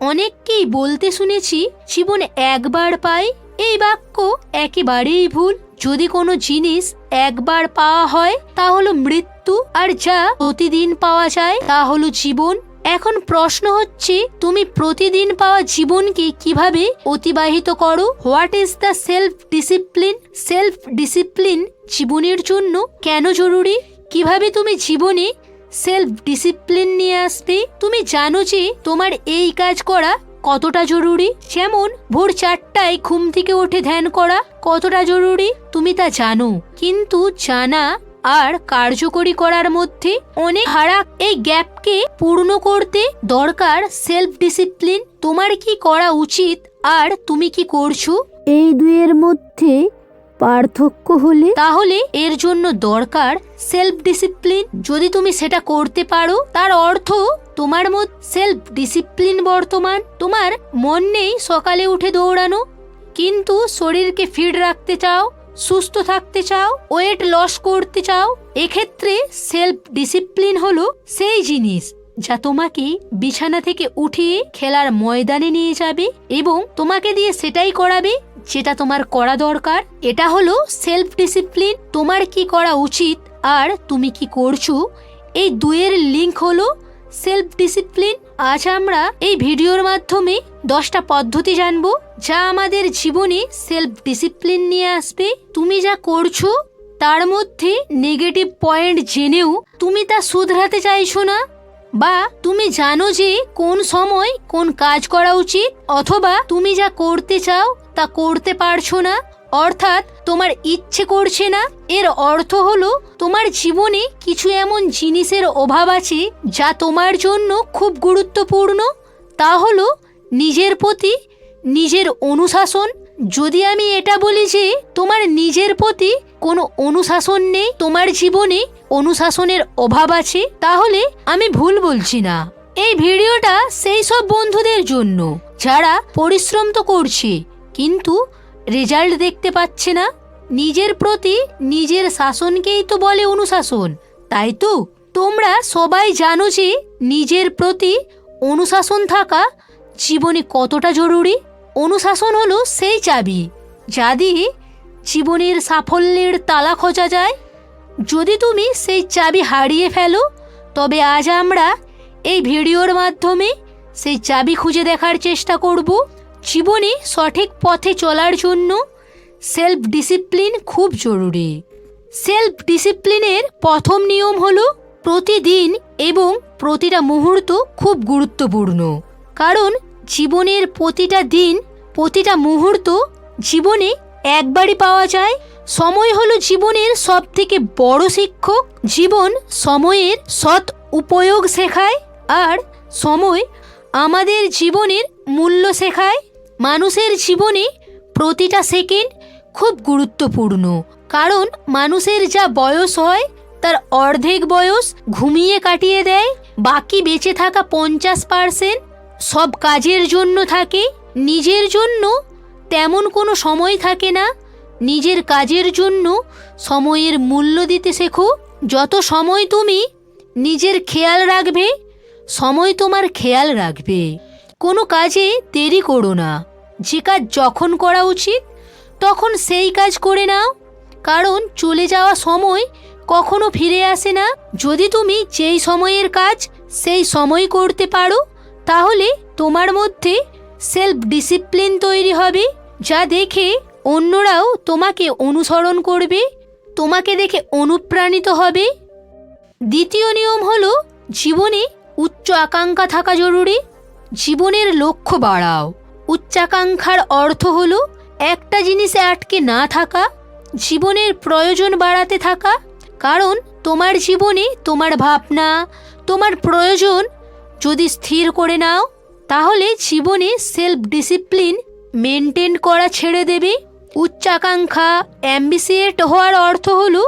অনেককেই বলতে শুনেছি জীবন একবার পাই এই বাক্য একেবারেই ভুল। যদি কোনো জিনিস একবার পাওয়া হয়, তা হলো মৃত্যু, আর যা প্রতিদিন পাওয়া যায়, তা হলো জীবন। এখন প্রশ্ন হচ্ছে, তুমি প্রতিদিন পাওয়া জীবনকে কীভাবে অতিবাহিত করো? What is the self discipline self discipline জীবনের জন্য কেন জরুরি? কীভাবে তুমি জীবনে সেলফ ডিসিপ্লিন নিয়ে আসবে তুমি জানো যে তোমার এই কাজ করা কতটা জরুরি? যেমন ভোর চারটায় ঘুম থেকে উঠে ধ্যান করা কতটা জরুরি? তুমি তা জানো। কিন্তু জানা আর কার্যকরী করার মধ্যে অনেক হারাক এই গ্যাপকে পূর্ণ করতে দরকার সেলফ ডিসিপ্লিন তোমার কি করা উচিত আর তুমি কি করছ? এই দুয়ের মধ্যে পার্থক্য হলে? তাহলে এর জন্য দরকার সেলফ ডিসিপ্লিন যদি তুমি সেটা করতে পারো, তার অর্থ তোমার মধ্যে সেলফ ডিসিপ্লিন বর্তমান। তোমার মন নেই সকালে উঠে দৌড়ানো। কিন্তু শরীরকে ফিট রাখতে চাও, সুস্থ থাকতে চাও ওয়েট লস করতে চাও, এক্ষেত্রে সেলফ ডিসিপ্লিন হলো সেই জিনিস যা তোমাকে বিছানা থেকে উঠিয়ে খেলার ময়দানে নিয়ে যাবে এবং তোমাকে দিয়ে সেটাই করাবে যেটা তোমার করা দরকার। এটা হলো সেলফ ডিসিপ্লিন তোমার কি করা উচিত আর তুমি কি করছ। এই দুয়ের লিঙ্ক হলো সেলফ ডিসিপ্লিন আজ আমরা এই ভিডিওর মাধ্যমে দশটা পদ্ধতি জানব, যা আমাদের জীবনে সেলফ ডিসিপ্লিন নিয়ে আসবে। তুমি যা করছ, তার মধ্যে নেগেটিভ পয়েন্ট জেনেও তুমি তা শুধরাতে চাইছো না। বা তুমি জানো যে কোন সময় কোন কাজ করা উচিত অথবা তুমি যা করতে চাও তা করতে পারছ না, অর্থাৎ তোমার ইচ্ছে করছে না। এর অর্থ হলো তোমার জীবনে কিছু এমন জিনিসের অভাব আছে যা তোমার জন্য খুব গুরুত্বপূর্ণ। তা হলো নিজের প্রতি নিজের অনুশাসন। যদি আমি এটা বলি যে তোমার নিজের প্রতি কোনো অনুশাসন নেই, তোমার জীবনে অনুশাসনের অভাব আছে, তাহলে আমি ভুল বলছি না। এই ভিডিওটা সেই সব বন্ধুদের জন্য, যারা পরিশ্রম তো করছে, কিন্তু রেজাল্ট দেখতে পাচ্ছে না। নিজের প্রতি নিজের শাসনকেই তো বলে অনুশাসন, তাই তো? তোমরা সবাই জানো যে নিজের প্রতি অনুশাসন থাকা জীবনে কতটা জরুরি। অনুশাসন হলো সেই চাবি, যা দিয়ে জীবনের সাফল্যের তালা খোঁজা যায়। যদি তুমি সেই চাবি হারিয়ে ফেলো, তবে আজ আমরা এই ভিডিওর মাধ্যমে সেই চাবি খুঁজে দেখার চেষ্টা করব। জীবনে সঠিক পথে চলার জন্য সেলফ ডিসিপ্লিন খুব জরুরি। সেলফ ডিসিপ্লিনের প্রথম নিয়ম হলো প্রতিদিন এবং প্রতিটা মুহূর্ত খুব গুরুত্বপূর্ণ। কারণ জীবনের প্রতিটা দিন, প্রতিটা মুহূর্ত জীবনে একবারই পাওয়া যায়। সময় হলো জীবনের সব থেকে বড় শিক্ষক। জীবন সময়ের সৎ উপয়োগ শেখায় আর সময় আমাদের জীবনের মূল্য শেখায়। মানুষের জীবনে প্রতিটা সেকেন্ড খুব গুরুত্বপূর্ণ। কারণ মানুষের যা বয়স হয়, তার অর্ধেক বয়স ঘুমিয়ে কাটিয়ে দেয়, বাকি বেঁচে থাকা পঞ্চাশ পার্সেন্ট সব কাজের জন্য থাকে, নিজের জন্য তেমন কোনো সময় থাকে না। নিজের কাজের জন্য সময়ের মূল্য দিতে শেখো। যত সময় তুমি নিজের খেয়াল রাখবে, সময় তোমার খেয়াল রাখবে। কোনো কাজে দেরি করো না। যে কাজ যখন করা উচিত, তখন সেই কাজ করে নাও। কারণ চলে যাওয়া সময় কখনো ফিরে আসে না। যদি তুমি যেই সময়ের কাজ সেই সময় করতে পারো, তাহলে তোমার মধ্যে সেলফ ডিসিপ্লিন তৈরি হবে। যা দেখে অন্যরাও তোমাকে অনুসরণ করবে, তোমাকে দেখে অনুপ্রাণিত হবে। দ্বিতীয় নিয়ম হলো, জীবনে উচ্চ আকাঙ্ক্ষা থাকা জরুরি। জীবনের লক্ষ্য বাড়াও। উচ্চাকাঙ্ক্ষার অর্থ হলো, একটা জিনিসে আটকে না থাকা, জীবনের প্রয়োজন বাড়াতে থাকা। কারণ, তোমার জীবনে তোমার ভাবনা, তোমার প্রয়োজন যদি স্থির করে নাও, তাহলে জীবনে সেলফ ডিসিপ্লিন মেনটেন করা ছেড়ে দেবে। উচ্চাকাঙ্ক্ষা অ্যাম্বিসিয়েট হওয়ার অর্থ হলো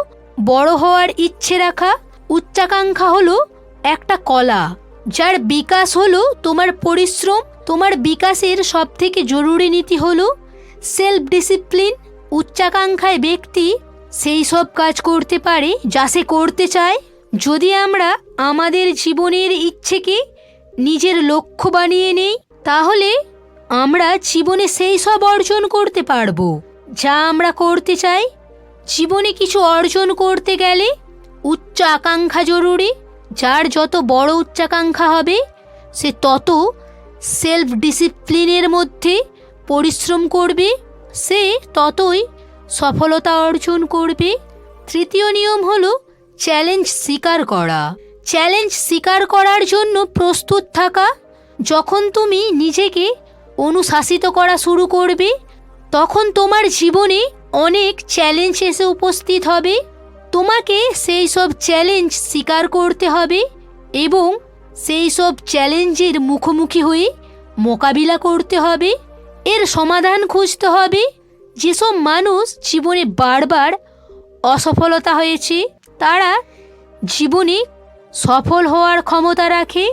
বড় হওয়ার ইচ্ছে রাখা। উচ্চাকাঙ্ক্ষা হলো একটা কলা, যার বিকাশ হলো তোমার পরিশ্রম। তোমার বিকাশের সবথেকে জরুরি নীতি হলো সেলফ ডিসিপ্লিন উচ্চাকাঙ্ক্ষায় ব্যক্তি সেই সব কাজ করতে পারে যা সে করতে চায়। যদি আমরা আমাদের জীবনের ইচ্ছেকে নিজের লক্ষ্য বানিয়ে নেই, তাহলে আমরা জীবনে সেই সব অর্জন করতে পারব। যা আমরা করতে চাই, জীবনে কিছু অর্জন করতে গেলে উচ্চ আকাঙ্ক্ষা জরুরি। যার যত বড় উচ্চাকাঙ্ক্ষা হবে, সে তত সেলফ ডিসিপ্লিনের মধ্যে পরিশ্রম করবে, সে ততই সফলতা অর্জন করবে। তৃতীয় নিয়ম হলো চ্যালেঞ্জ স্বীকার করা। চ্যালেঞ্জ স্বীকার করার জন্য প্রস্তুত থাকা। যখন তুমি নিজেকে অনুশাসিত করা শুরু করবে তখন তোমার জীবনে অনেক চ্যালেঞ্জ এসে উপস্থিত হবে। তোমাকে সেই সব চ্যালেঞ্জ স্বীকার করতে হবে এবং সেই সব চ্যালেঞ্জের মুখোমুখি হয়ে মোকাবিলা করতে হবে। এর সমাধান খুঁজতে হবে। যেসব মানুষ জীবনে বারবার অসফলতা হয়েছে, তারা জীবনে সফল হওয়ার ক্ষমতা রাখে।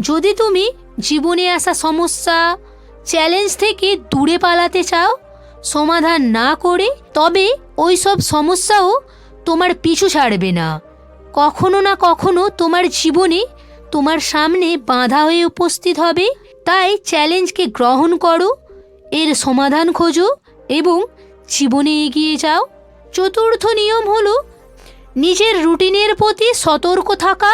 যদি তুমি জীবনে আসা সমস্যা চ্যালেঞ্জ থেকে দূরে পালাতে চাও সমাধান না করে তবে ওই সব সমস্যাও তোমার পিছু ছাড়বে না। কখনো না কখনো তোমার জীবনে তোমার সামনে বাধা হয়ে উপস্থিত হবে। তাই চ্যালেঞ্জকে গ্রহণ করো, এর সমাধান খোঁজো এবং জীবনে এগিয়ে যাও। চতুর্থ নিয়ম হলো নিজের রুটিনের প্রতি সতর্ক থাকা।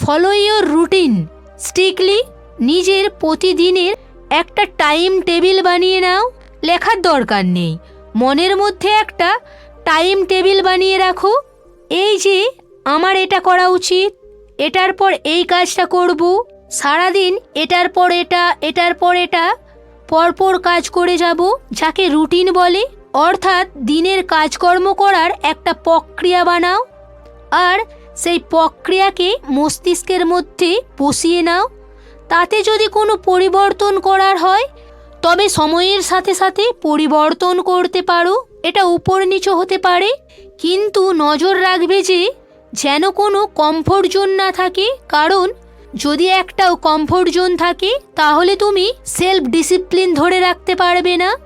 ফলো ইয়োর রুটিন স্ট্রিকলি নিজের প্রতিদিনের একটা টাইম টেবিল বানিয়ে নাও। লেখার দরকার নেই। মনের মধ্যে একটা টাইম টেবিল বানিয়ে রাখো। এই যে, আমার এটা করা উচিত। এটার পর এই কাজটা করব। সারাদিন এটার পর এটা, এটার পর এটা। পরপর কাজ করে যাব, যাকে রুটিন বলে। অর্থাৎ দিনের কাজকর্ম করার একটা প্রক্রিয়া বানাও। আর সেই প্রক্রিয়াকে মস্তিষ্কের মধ্যে বসিয়ে নাও। তাতে যদি কোনো পরিবর্তন করার হয় তবে সময়ের সাথে সাথে পরিবর্তন করতে পারো। এটা উপর নিচু হতে পারে। কিন্তু নজর রাখবে যে, যেন কোনো কমফোর্ট জোন না থাকে। কারণ, যদি একটাও কমফোর্ট জোন থাকে, তাহলে তুমি সেলফ ডিসিপ্লিন ধরে রাখতে পারবে না।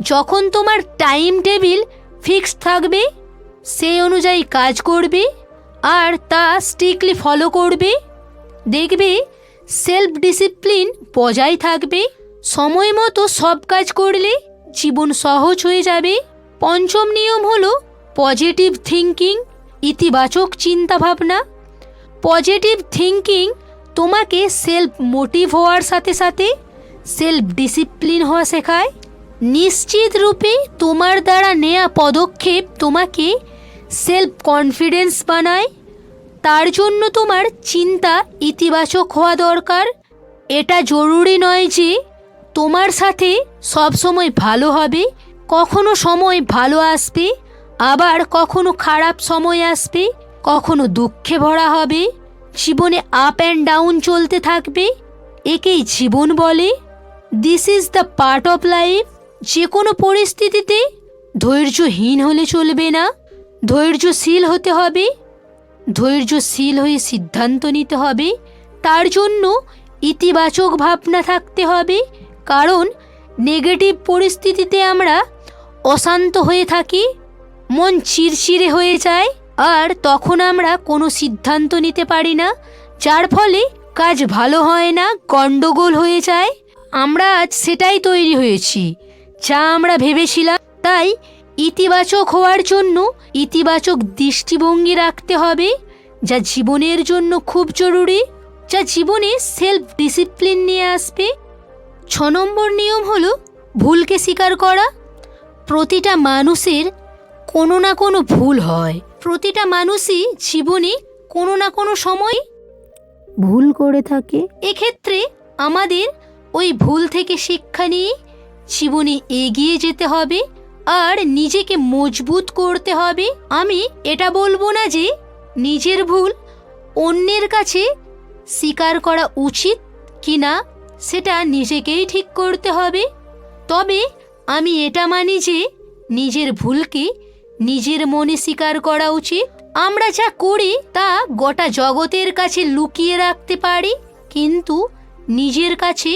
যখন তোমার টাইম টেবিল ফিক্সড থাকবে সেই অনুযায়ী কাজ করবে আর তা স্ট্রিক্টলি ফলো করবে। দেখবে সেলফ ডিসিপ্লিন বজায় থাকবে। সময় মতো সব কাজ করলে জীবন সহজ হয়ে যাবে। পঞ্চম নিয়ম হলো পজিটিভ থিঙ্কিং ইতিবাচক চিন্তাভাবনা। পজিটিভ থিঙ্কিং তোমাকে সেলফ মোটিভ হওয়ার সাথে সাথে সেলফ ডিসিপ্লিন হওয়া শেখায়। নিশ্চিত রূপে তোমার দ্বারা নেয়া পদক্ষেপ তোমাকে সেলফ কনফিডেন্স বানায়। তার জন্য তোমার চিন্তা ইতিবাচক হওয়া দরকার। এটা জরুরি নয় যে তোমার সাথে সব সময় ভালো হবে, কখনো সময় ভালো আসবে, আবার কখনো খারাপ সময় আসবে, কখনো দুঃখে ভরা হবে। জীবনে আপ অ্যান্ড ডাউন চলতে থাকবে, একেই জীবন বলে। This is the part of life যে কোনো পরিস্থিতিতে ধৈর্যহীন হলে চলবে না। ধৈর্যশীল হতে হবে, ধৈর্যশীল হয়ে সিদ্ধান্ত নিতে হবে, তার জন্য ইতিবাচক ভাবনা থাকতে হবে কারণ নেগেটিভ পরিস্থিতিতে আমরা অশান্ত হয়ে থাকি, মন চিরচিরে হয়ে যায়, আর তখন আমরা কোনো সিদ্ধান্ত নিতে পারি না, যার ফলে কাজ ভালো হয় না, গণ্ডগোল হয়ে যায়। আমরা আজ সেটাই তৈরি হয়েছি, যা আমরা ভেবেছিলাম। তাই ইতিবাচক হওয়ার জন্য ইতিবাচক দৃষ্টিভঙ্গি রাখতে হবে, যা জীবনের জন্য খুব জরুরি, যা জীবনে সেলফ ডিসিপ্লিন নিয়ে আসবে ছ নম্বর নিয়ম হলো ভুলকে স্বীকার করা। প্রতিটা মানুষের কোনো না কোনো ভুল হয়। প্রতিটা মানুষই জীবনে কোনো না কোনো সময় ভুল করে থাকে। এক্ষেত্রে আমাদের ওই ভুল থেকে শিক্ষা নিয়ে জীবনে এগিয়ে যেতে হবে আর নিজেকে মজবুত করতে হবে। আমি এটা বলব না যে নিজের ভুল অন্যের কাছে স্বীকার করা উচিত কি না সেটা নিজেকেই ঠিক করতে হবে। তবে আমি এটা মানি যে, নিজের ভুলকে নিজের মনে স্বীকার করা উচিত। আমরা যা করি তা গোটা জগতের কাছে লুকিয়ে রাখতে পারি, কিন্তু নিজের কাছে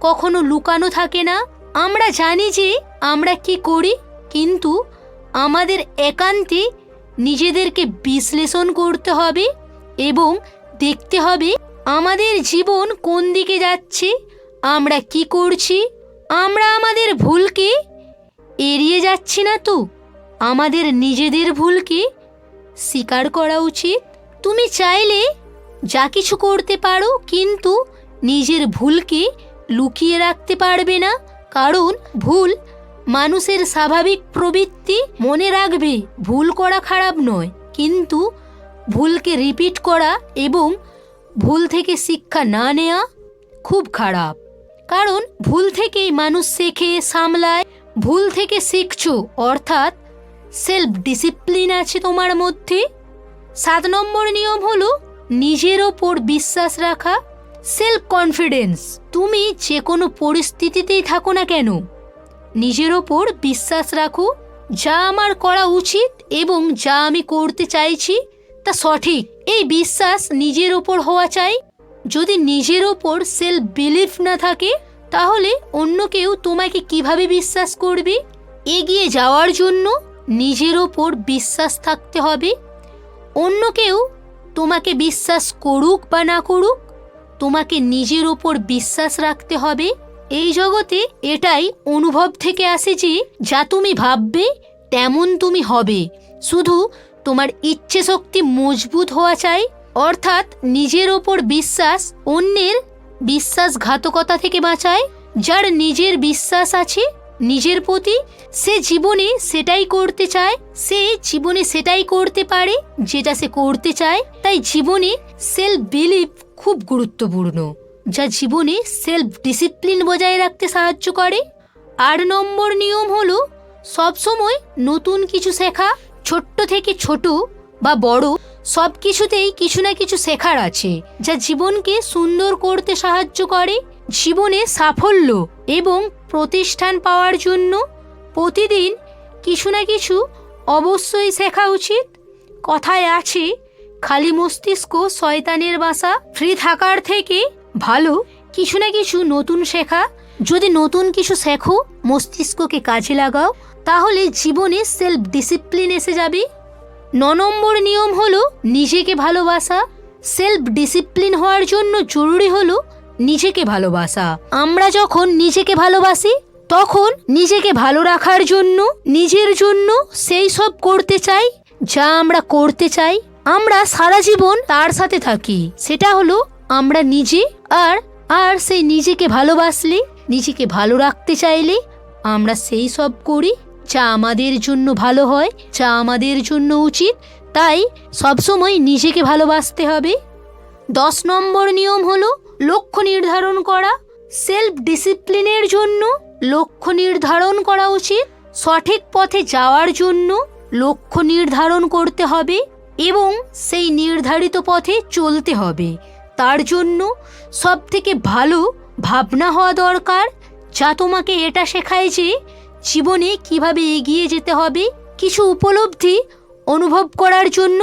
কখনো লুকানো থাকে না। আমরা জানি যে আমরা কি করি, কিন্তু আমাদের একান্তে নিজেদেরকে বিশ্লেষণ করতে হবে এবং দেখতে হবে আমাদের জীবন কোন দিকে যাচ্ছে। আমরা কি করছি? আমরা আমাদের ভুলকে এড়িয়ে যাচ্ছি না তো। আমাদের নিজেদের ভুলকে স্বীকার করা উচিত। তুমি চাইলে যা কিছু করতে পারো, কিন্তু নিজের ভুলকে লুকিয়ে রাখতে পারবে না। কারণ ভুল মানুষের স্বাভাবিক প্রবৃত্তি মনে রাখবে, ভুল করা খারাপ নয়। কিন্তু ভুলকে রিপিট করা এবং ভুল থেকে শিক্ষা না নেওয়া খুব খারাপ। কারণ ভুল থেকেই মানুষ শেখে, সামলায়। ভুল থেকে শিখছো, অর্থাৎ সেলফ ডিসিপ্লিন আছে তোমার মধ্যে। সাত নম্বর নিয়ম হলো নিজের ওপর বিশ্বাস রাখা সেলফ কনফিডেন্স তুমি যে কোনো পরিস্থিতিতেই থাকো না কেন, নিজের ওপর বিশ্বাস রাখো, যা আমার করা উচিত এবং যা আমি করতে চাইছি তা সঠিক। এই বিশ্বাস নিজের ওপর হওয়া চাই। যদি নিজের ওপর সেলফ বিলিফ না থাকে, তাহলে অন্য কেউ তোমাকে কীভাবে বিশ্বাস করবে? এগিয়ে যাওয়ার জন্য নিজের ওপর বিশ্বাস থাকতে হবে। অন্য কেউ তোমাকে বিশ্বাস করুক বা না করুক, তোমাকে নিজের ওপর বিশ্বাস রাখতে হবে। এই জগতে এটাই অনুভব থেকে আসে যে, যা তুমি ভাববে, তেমন তুমি হবে। শুধু তোমার ইচ্ছে শক্তি মজবুত হওয়া চাই অর্থাৎ নিজের ওপর বিশ্বাস অন্যের বিশ্বাসঘাতকতা থেকে বাঁচায়। যার নিজের বিশ্বাস আছে, নিজের প্রতি সে জীবনে সেটাই করতে চায়, সে জীবনে সেটাই করতে পারে যেটা সে করতে চায়। তাই জীবনে সেলফ বিলিভ খুব গুরুত্বপূর্ণ, যা জীবনে সেলফ ডিসিপ্লিন বজায় রাখতে সাহায্য করে। আট নম্বর নিয়ম হলো সবসময় নতুন কিছু শেখা, ছোট্ট থেকে ছোট বা বড় সব কিছুতেই কিছু না কিছু শেখার আছে, যা জীবনকে সুন্দর করতে সাহায্য করে, জীবনে সাফল্য এবং প্রতিষ্ঠান পাওয়ার জন্য প্রতিদিন কিছু না কিছু অবশ্যই শেখা উচিত। কথায় আছে, খালি মস্তিষ্ক শয়তানের বাসা, ফ্রি থাকার থেকে ভালো কিছু না কিছু নতুন শেখা। যদি নতুন কিছু শেখো, মস্তিষ্ককে কাজে লাগাও, তাহলে জীবনে সেলফ ডিসিপ্লিন এসে যাবে। ন নম্বর নিয়ম হলো নিজেকে ভালোবাসা সেলফ ডিসিপ্লিন হওয়ার জন্য জরুরি হলো নিজেকে ভালোবাসা। আমরা যখন নিজেকে ভালোবাসি, তখন নিজেকে ভালো রাখার জন্য, নিজের জন্য সেই সব করতে চাই, যা আমরা করতে চাই। আমরা সারা জীবন তার সাথে থাকি। সেটা হলো আমরা নিজে আর আর সেই নিজেকে ভালোবাসলে, নিজেকে ভালো রাখতে চাইলে আমরা সেই সব করি। যা আমাদের জন্য ভালো হয় যা আমাদের জন্য উচিত, তাই সবসময় নিজেকে ভালোবাসতে হবে। দশ নম্বর নিয়ম হলো লক্ষ্য নির্ধারণ করা সেলফ ডিসিপ্লিনের জন্য লক্ষ্য নির্ধারণ করা উচিত, সঠিক পথে যাওয়ার জন্য লক্ষ্য নির্ধারণ করতে হবে এবং সেই নির্ধারিত পথে চলতে হবে। তার জন্য সব থেকে ভালো ভাবনা হওয়া দরকার, যা তোমাকে এটা শেখায় যে জীবনে কীভাবে এগিয়ে যেতে হবে, কিছু উপলব্ধি অনুভব করার জন্য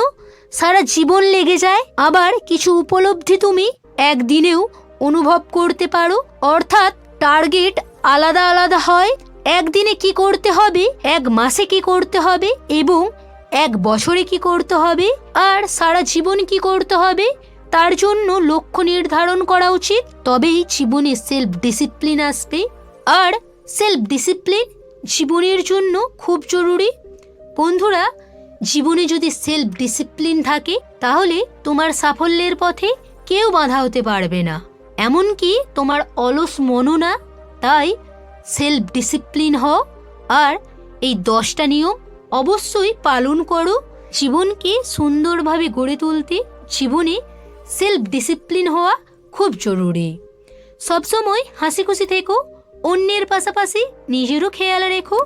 সারা জীবন লেগে যায়। আবার কিছু উপলব্ধি তুমি একদিনেও অনুভব করতে পারো, অর্থাৎ টার্গেট আলাদা আলাদা হয়। একদিনে কি করতে হবে, এক মাসে কি করতে হবে এবং এক বছরে কি করতে হবে, আর সারা জীবন কি করতে হবে, তার জন্য লক্ষ্য নির্ধারণ করা উচিত। তবেই জীবনে সেলফ ডিসিপ্লিন আসবে। আর সেলফ ডিসিপ্লিন জীবনের জন্য খুব জরুরি। বন্ধুরা, জীবনে যদি সেলফ ডিসিপ্লিন থাকে, তাহলে তোমার সাফল্যের পথে কেউ বাধা হতে পারবে না। এমনকি তোমার অলস মনও না। তাই সেলফ ডিসিপ্লিন হও। আর এই দশটা নিয়ম অবশ্যই পালন করো। জীবনকে সুন্দরভাবে গড়ে তুলতে জীবনে সেলফ ডিসিপ্লিন হওয়া খুব জরুরি। সবসময় হাসি খুশি থেকো। অন্যের পাশাপাশি নিজেরও খেয়াল রেখো।